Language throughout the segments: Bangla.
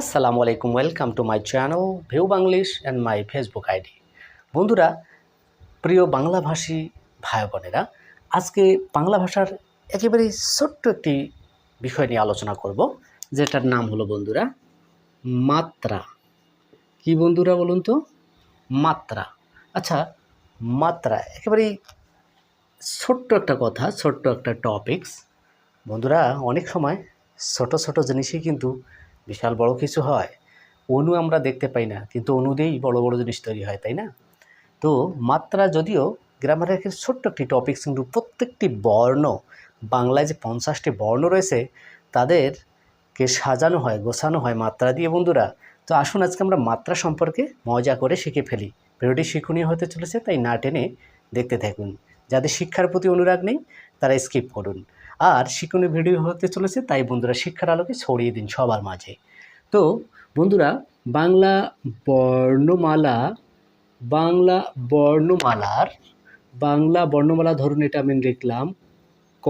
আসসালামু আলাইকুম welcome to my channel view Banglish and my Facebook ID বন্ধুরা, প্রিয় বাংলাভাষী ভাই বোনেরা আজকে বাংলা ভাষার একেবারেই ছোট্ট একটি বিষয় নিয়ে আলোচনা করব, যেটার নাম হলো বন্ধুরা, মাত্রা। কি বন্ধুরা বলুন তো? মাত্রা। আচ্ছা মাত্রা, একেবারেই ছোট্ট একটা কথা, ছোট্ট একটা টপিকস বন্ধুরা, অনেক সময় ছোট ছোট জিনিসই কিন্তু বিশাল বড় কিছু হয়। অণু আমরা দেখতে পাই না, কিন্তু অণু দিয়েই বড় বড় জিনিস তৈরি হয়, তাই না? তো মাত্রা যদিও গ্রামারের একটা ছোট্ট একটি টপিক কিন্তু প্রত্যেকটি বর্ণ, বাংলায় যে পঞ্চাশটি বর্ণ রয়েছে, তাদেরকে সাজানো হয়, গোছানো হয় মাত্রা দিয়ে, বন্ধুরা। তো আসুন আজকে আমরা মাত্রা সম্পর্কে মজা করে শিখে ফেলি। ভিডিওটি শিক্ষণীয় হতে চলেছে, তাই না টেনে দেখতে থাকুন। যাদের শিক্ষার প্রতি অনুরাগ নেই, তারা স্কিপ করুন। আর শিক্ষণীয় ভিডিও হতে চলেছে, তাই বন্ধুরা শিক্ষার আলোকে ছড়িয়ে দিন সবার মাঝে। তো, বন্ধুরা, বাংলা বর্ণমালা, বাংলা বর্ণমালার, বাংলা বর্ণমালা ধরুন এটা আমি লিখলাম, ক।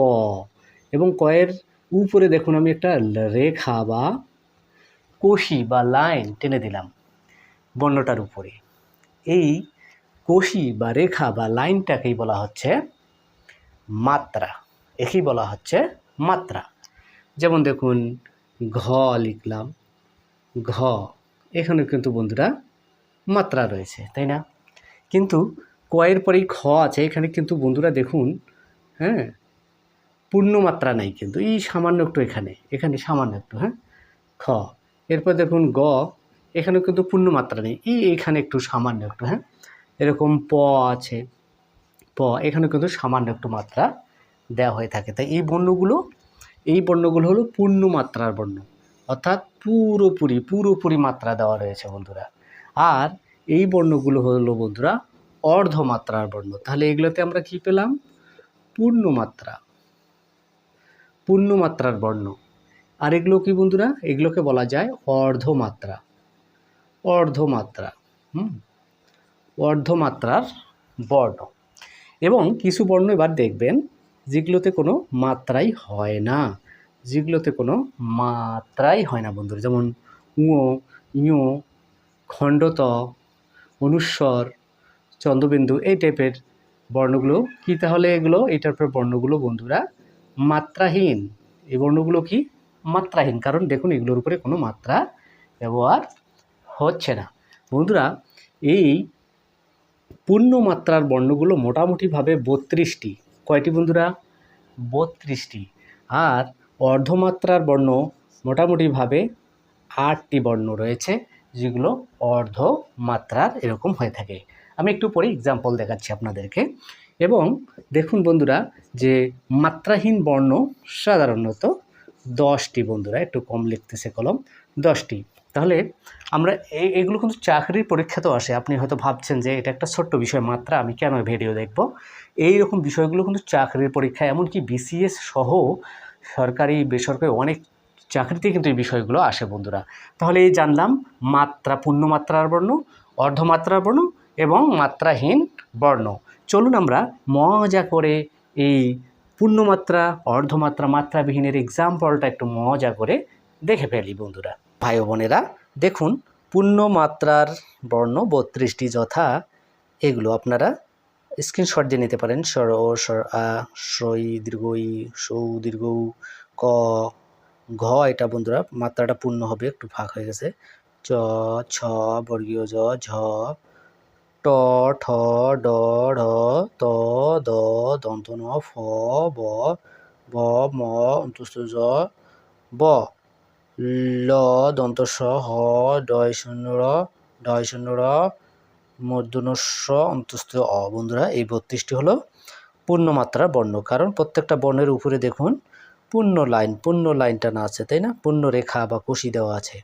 এবং কয়ের উপরে দেখুন আমি একটা রেখা বা কষি বা লাইন টেনে দিলাম, বর্ণটার উপরে। এই কষি বা রেখা বা লাইনটাকেই বলা হচ্ছে মাত্রা। একেই বলা হচ্ছে মাত্রা। যেমন দেখুন, ঘ লিখলাম, ঘ। এখানে কিন্তু বন্ধুরা মাত্রা রয়েছে, তাই না? কিন্তু কয়ের পরেই খ আছে, এখানে কিন্তু বন্ধুরা দেখুন হ্যাঁ পূর্ণমাত্রা নাই কিন্তু, এই সামান্য একটু এখানে এখানে সামান্য একটু হ্যাঁ খ। এরপর দেখুন গ এখানে কিন্তু পূর্ণমাত্রা নেই, এই এখানে একটু সামান্য একটু হ্যাঁ এরকম প আছে। প এখানে কিন্তু সামান্য একটু মাত্রা দেওয়া হয়ে থাকে। তাই এই বর্ণগুলো এই বর্ণগুলো হলো পূর্ণ মাত্রার বর্ণ। অর্থাৎ পুরোপুরি পুরোপুরি মাত্রা দেওয়া রয়েছে বন্ধুরা। আর এই বর্ণগুলো হলো বন্ধুরা অর্ধমাত্রার বর্ণ। তাহলে এগুলোতে আমরা কি পেলাম? পূর্ণমাত্রা। পূর্ণমাত্রার বর্ণ। আর এগুলো কি বন্ধুরা? এগুলোকে বলা যায় অর্ধমাত্রা। অর্ধমাত্রা। হুম? অর্ধমাত্রার বর্ণ। এবং কিছু বর্ণ এবার দেখবেন, যেগুলোতে কোনো মাত্রাই হয় না। যেগুলোতে কোনো মাত্রাই হয় না বন্ধুরা। যেমন উঁ, ইঁ, খণ্ডত, অনুস্বর, চন্দ্রবিন্দু, এই টাইপের বর্ণগুলো কি তাহলে এগুলো? এই টাইপের বর্ণগুলো বন্ধুরা মাত্রাহীন। এই বর্ণগুলো কি? মাত্রাহীন। কারণ দেখুন, এগুলোর উপরে কোনো মাত্রা ব্যবহার হচ্ছে না। বন্ধুরা, এই পূর্ণমাত্রার বর্ণগুলো মোটামুটিভাবে বত্রিশটি। কয়টি বন্ধুরা? বত্রিশটি। আর অর্ধমাত্রার বর্ণ মোটামুটিভাবে আটটি বর্ণ রয়েছে, যেগুলো অর্ধমাত্রার এরকম হয়ে থাকে। আমি একটু পরে এক্সাম্পল দেখাচ্ছি আপনাদেরকে। এবং দেখুন বন্ধুরা, যে মাত্রাহীন বর্ণ সাধারণত দশটি বন্ধুরা, একটু কম লিখতেছে কলম, দশটি। তাহলে আমরা এই এগুলো কিন্তু চাকরির পরীক্ষাতেও আসে। আপনি হয়তো ভাবছেন যে এটা একটা ছোট্ট বিষয়, মাত্রা আমি কেন ভিডিও দেখব? এই রকম বিষয়গুলো কিন্তু চাকরির পরীক্ষায় এমনকি বিসিএস সহ সরকারি, বেসরকারি অনেক চাকরিতে কিন্তু এই বিষয়গুলো আসে বন্ধুরা। তাহলে এই জানলাম, মাত্রা, পূর্ণমাত্রার বর্ণ, অর্ধমাত্রার বর্ণ এবং মাত্রাহীন বর্ণ। চলুন আমরা মজা করে এই পূর্ণমাত্রা, অর্ধমাত্রা, মাত্রাবিহীনের এক্সাম্পলটা একটু মজা করে দেখে ফেলি বন্ধুরা। ভাই বোনেরা, দেখুন, পূর্ণমাত্রার বর্ণ বত্রিশটি যথা, এগুলো আপনারা স্ক্রিনশট দিয়ে নিতে পারেন। স্বর ও স্বর আ সই দীর্ঘ ই সৌ, দীর্ঘ, ক, ঘ, এটা বন্ধুরা মাত্রাটা পূর্ণ হবে, একটু ফাঁক হয়ে গেছে। চ, ছ, বর্গীয় জ, ঝ, ট, ঠ, ড, ঢ, ত, দ, দন্ত, ন, ফ, ব ব, ম অন্তুষ্ট জ, ব। ল দন্ত স, হ ডয় শূন্য, র ডয় শূন্য, র মূর্ধন্য অন্তস্থ, অ। বন্ধুরা, এই বত্রিশটি হলো পূর্ণমাত্রার বর্ণ। কারণ প্রত্যেকটা বর্ণের উপরে দেখুন, পূর্ণ লাইন, পূর্ণ লাইনটা না আছে, তাই না? পূর্ণ রেখা বা কষি দেওয়া আছে।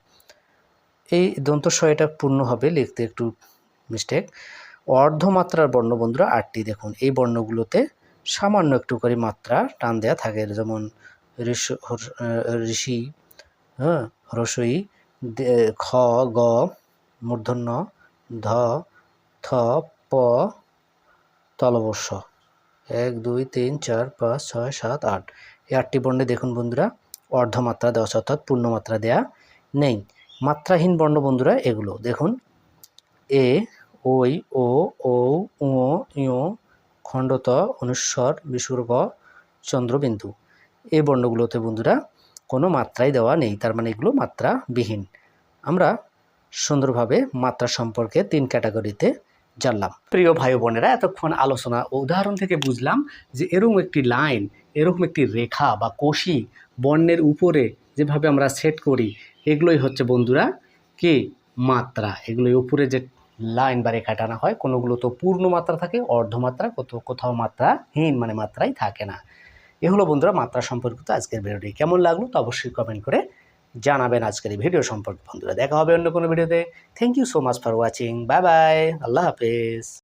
এই দন্তস্ব এটা পূর্ণ হবে, লিখতে একটু মিস্টেক অর্ধমাত্রার বর্ণ বন্ধুরা, আটটি দেখুন। এই বর্ণগুলোতে সামান্য একটু করে মাত্রা টান দেওয়া থাকে। যেমন ঋষি হ্যাঁ দে- খ, গ, মূর্ধন্য, ধ, থ, প, তলবর্ষ। এক, দুই, তিন, চার, পাঁচ, ছয়, সাত, আট। এই আটটি বর্ণে দেখুন বন্ধুরা, অর্ধমাত্রা দেওয়া অর্থাৎ পূর্ণমাত্রা দেওয়া নেই। মাত্রাহীন বর্ণ বন্ধুরা, এগুলো দেখুন। এ ওই ও ও উ ইয় খণ্ডত অনুস্বর, বিসর্গ, চন্দ্রবিন্দু। এই বর্ণগুলোতে বন্ধুরা কোনো মাত্রাই দেওয়া নেই। তার মানে এগুলো মাত্রাবিহীন। আমরা সুন্দরভাবে মাত্রা সম্পর্কে তিন ক্যাটাগরিতে জানলাম। প্রিয় ভাই বোনেরা, এতক্ষণ আলোচনা ও উদাহরণ থেকে বুঝলাম যে এরকম একটি লাইন, এরকম একটি রেখা বা কষি বর্ণের উপরে যেভাবে আমরা সেট করি, এগুলোই হচ্ছে বন্ধুরা কি? মাত্রা। এগুলোই উপরে যে লাইন বা রেখা টানা হয়, কোনোগুলো তো পূর্ণ মাত্রা থাকে, অর্ধমাত্রা, কোথাও কোথাও মাত্রাহীন মানে মাত্রাই থাকে না। এ হলো বন্ধুরা মাত্রা সম্পর্কিত আজকের ভিডিওটি। কেমন লাগল তো অবশ্যই কমেন্ট করে জানাবেন আজকের এই ভিডিও সম্পর্কে। বন্ধুরা, দেখা হবে অন্য কোনো ভিডিওতে। Thank you so much for watching bye bye আল্লাহ হাফেজ।